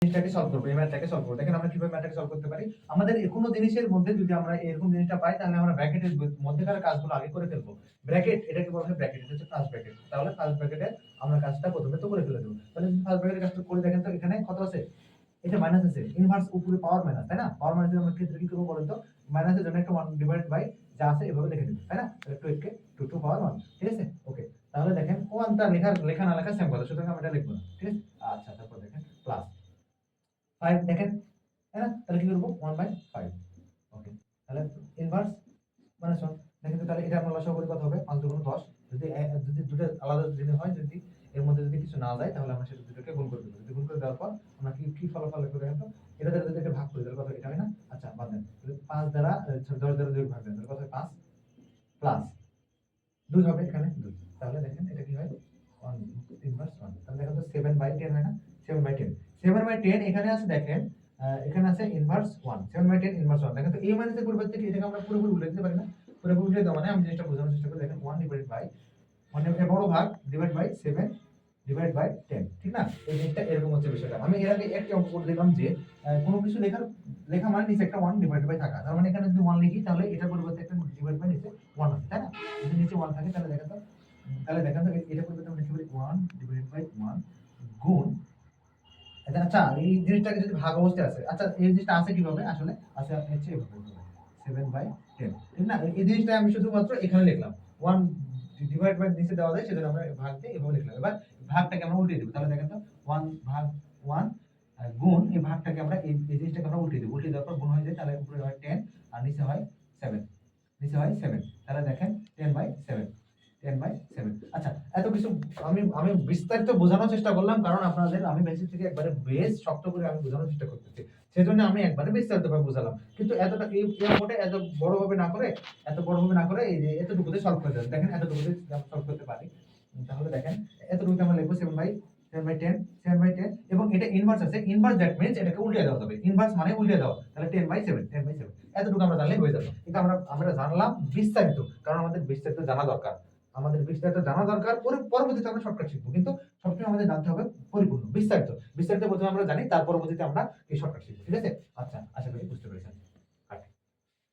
জিনিসটাকে সলভ করব, এই ম্যাথটাকে সলভ করব। দেখেন আমরা কীভাবে ম্যাথটাকে সলভ করতে পারি? আমাদের কোনো জিনিসের মধ্যে যদি আমরা এরকম জিনিসটা পাই, তাহলে আমরা ব্র্যাকেটের মধ্যেকার কাজগুলো আগে করে ফেলব। ব্র্যাকেট এটাকে বলা হয় ব্র্যাকেট এটা হচ্ছে ফার্স্ট ব্র্যাকেট তাহলে ফার্স্ট ব্র্যাকেটে আমরা কাজটা প্রথমে তো করে ফেলে দেবো। তাহলে ফার্স্ট ব্র্যাকেটের কাজটা করে দেখেন তো, এখানে কত আছে? এটা মাইনাস আছে। ইনভার্স উপরে পাওয়ার মাইনাস তাই না? পাওয়ার মাইনাস আমরা ক্ষেত্রে কি করব বলেন তো? মাইনাসের জন্য একটা ওয়ান ডিভাইড বাই যা আছে এভাবে লিখে দিবো, তাই না? Two K two two power one ঠিক আছে? ওকে তাহলে দেখেন ওয়ানটা লেখার লেখা না লেখা সেম কথা, সুতরাং আমরা এটা লিখব না, ঠিক আছে আচ্ছা তারপর দেখেন প্লাস ফাইভ দেখেন না তাহলে কি করব? ওয়ান বাই ফাইভ ওকে তাহলে ইনভার্স মানে শোন দেখেন তাহলে এটা আমরা লসাগু করি কত হবে পাঁচ দুগুণ দশ। যদি যদি দুটো আলাদা জিনিস হয় যদি এর মধ্যে যদি কিছু না যায় তাহলে আমরা সেটা দুটোকে গুণ করে দেবো। যদি গুণ করে দেওয়ার পর আমরা কি কি ফলাফল লিখব দেখেন এটা দ্বারা যদি ভাগ করি তাহলে কত এটা হয় না? আচ্ছা বাদ দেন। পাঁচ দ্বারা দশ দ্বারা দুই ভাগ দেন। তাহলে কত হয়? পাঁচ প্লাস দুই হবে এখানে। দুই। তাহলে দেখেন এটা কি হয়? ওয়ান ইনভার্স ওয়ান তাহলে দেখেন তো সেভেন বাই টেন হয় না? Seven by ten seven by ten এখানে আছে দেখেন এখানে আছে inverse one seven by ten inverse one দেখেন তো এই মাইনাসের পরিবর্তে এটাকে আমরা পুরোপুরি উল্টে দিতে পারি না? পুরোপুরি উল্টে দেওয়া মানে আমি জিনিসটা বোঝানোর চেষ্টা করি, দেখেন ওয়ান ডিভাইড বাই এর বড় ভাগ divide by seven divide by ten ঠিক না? এই জিনিসটা এরকম হচ্ছে বিষয়টা। আমি এর আগে একটা অঙ্ক করে দিলাম যে কোনো কিছু লেখার, লেখা মানে নিচে একটা ওয়ান ডিভাইড বাই থাকা। তার মানে এখানে যদি ওয়ান লিখি, তাহলে এটার পরিবর্তে একটা ডিভাইড বাই নিচে ওয়ান আছে, তাই না? যদি নিচে ওয়ান থাকে, তাহলে দেখেন তো তাহলে দেখেন তো এটা পরিবর্তে আমরা লিখতে পারি ওয়ান ডিভাইড বাই আচ্ছা, এই জিনিসটাকে যদি ভাগ অবস্থায় আছে আচ্ছা এই জিনিসটা আছে কীভাবে? আসলে আছে হচ্ছে সেভেন বাই টেন না? এই জিনিসটা আমি শুধুমাত্র এখানে লিখলাম। ওয়ান ডিভাইড বাই নিচে দেওয়া যায় সেজন্য আমরা ভাগ দিয়ে এভাবে লিখলাম। এবার ভাগটাকে আমরা উল্টে দেবো। তাহলে দেখেন তো ওয়ান ভাগ ওয়ান গুণ এই ভাগটাকে আমরা এই জিনিসটাকে আমরা উল্টে দেবো। উল্টে দেওয়ার পর গুণ হয়ে যায় তাহলে উপরে হয় টেন আর নিচে হয় সেভেন নিচে হয় সেভেন তাহলে দেখেন ten by seven ten by seven আচ্ছা এত কিছু আমি আমি বিস্তারিত বোঝানোর চেষ্টা করলাম, কারণ আপনাদের, আমি বেসিক থেকে একবারে বেশ শক্ত করে আমি বোঝানোর চেষ্টা করতেছি। সেজন্য আমি একবারে বিস্তারিতভাবে বোঝালাম। কিন্তু এতটা, এই এই এত বড় ভাবে না করে, এত বড় ভাবে না করে এই যে এতটুকুতে সলভ করে দেবেন দেখেন, এতটুকুতে সলভ করতে পারি। তাহলে দেখেন, এতটুকুতে আমরা লিখব seven by seven by ten seven by ten এবং এটা ইনভার্স আছে। ইনভার্স দ্যাট মিনস এটাকে উল্টে দেওয়া যাবে ইনভার্স মানে উল্টে দেওয়া। তাহলে ten by seven ten by seven এতটুকু আমরা জানলে হয়ে যাবে। কিন্তু আমরা আমরা জানলাম বিস্তারিত, কারণ আমাদের বিস্তারিত জানা দরকার। আমাদের বিস্তারিত জানা দরকার, পরে পরবর্তীতে আমরা শর্টকাট শিখব। কিন্তু সবসময় আমাদের জানতে হবে পরিপূর্ণ, বিস্তারিত। বিস্তারিত প্রথমে আমরা জানি, তার পরবর্তীতে আমরা এই শর্টকাট শিখব। ঠিক আছে? আচ্ছা আশা করি বুঝতে পেরেছেন।